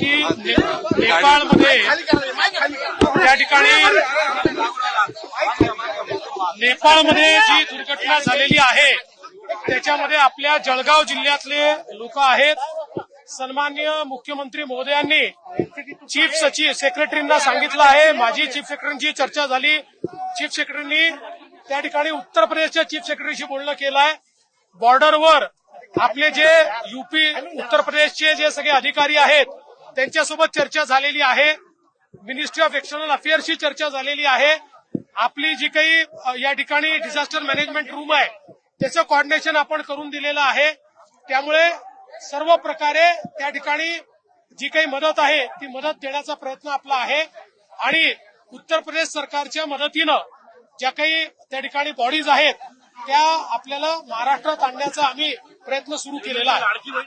की नेपाळमध्ये त्या ठिकाणी नेपाळमध्ये जी दुर्घटना झालेली आहे त्याच्यामध्ये आपल्या जळगाव जिल्ह्यातले लोक आहेत. सन्मान्य मुख्यमंत्री महोदयांनी चीफ सचिव सेक्रेटरींना सांगितलं आहे. माझी चीफ सेक्रेटरींची चर्चा झाली. चीफ सेक्रेटरींनी त्या ठिकाणी उत्तर प्रदेशच्या चीफ सेक्रेटरीशी बोलणं केलं आहे बॉर्डरवर आपले जे युपी उत्तर प्रदेशचे जे सगळे अधिकारी आहेत त्यांच्यासोबत चर्चा झालेली आहे. मिनिस्ट्री ऑफ एक्सटर्नल अफेअर्सशी चर्चा झालेली आहे. आपली जी काही या ठिकाणी डिझास्टर मॅनेजमेंट रूम आहे त्याचं कॉर्डिनेशन आपण करून दिलेलं आहे. त्यामुळे सर्व प्रकारे त्या ठिकाणी जी काही मदत आहे ती मदत देण्याचा प्रयत्न आपला आहे. आणि उत्तर प्रदेश सरकारच्या मदतीनं ज्या काही त्या ठिकाणी बॉडीज आहेत त्या आपल्याला महाराष्ट्रात आणण्याचा आम्ही प्रयत्न सुरू केलेला आहे.